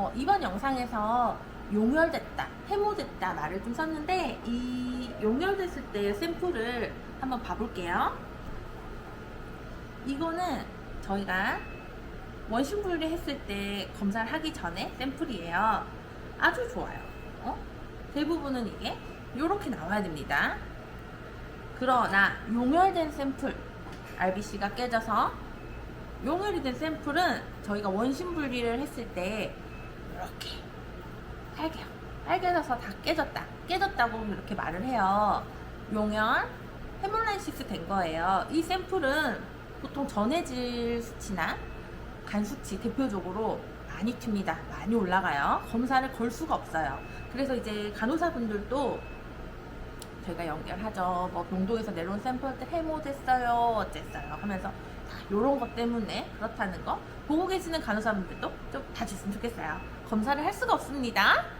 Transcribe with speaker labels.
Speaker 1: 어, 이번 영상에서 용혈됐다, 해모됐다 말을 좀 썼는데 이 용혈됐을 때 샘플을 한번 봐볼게요. 이거는 저희가 원심 분리했을 때 검사를 하기 전에 샘플이에요. 아주 좋아요. 어? 대부분은 이게 이렇게 나와야 됩니다. 그러나 용혈된 샘플, RBC가 깨져서 용혈이 된 샘플은 저희가 원심 분리를 했을 때 이렇게 빨개요. 빨개져서 다 깨졌다. 깨졌다고 이렇게 말을 해요. 용혈, 헤몰라이시스 된 거예요. 이 샘플은 보통 전해질 수치나 간 수치 대표적으로 많이 튑니다. 많이 올라가요. 검사를 걸 수가 없어요. 그래서 이제 간호사분들도 저희가 연결하죠. 뭐 농도에서 내려온 샘플들 해모됐어요. 어쨌어요. 하면서 다 이런 것 때문에 그렇다는 거 보고 계시는 간호사분들도 좀 봐주셨으면 좋겠어요. 검사를 할 수가 없습니다.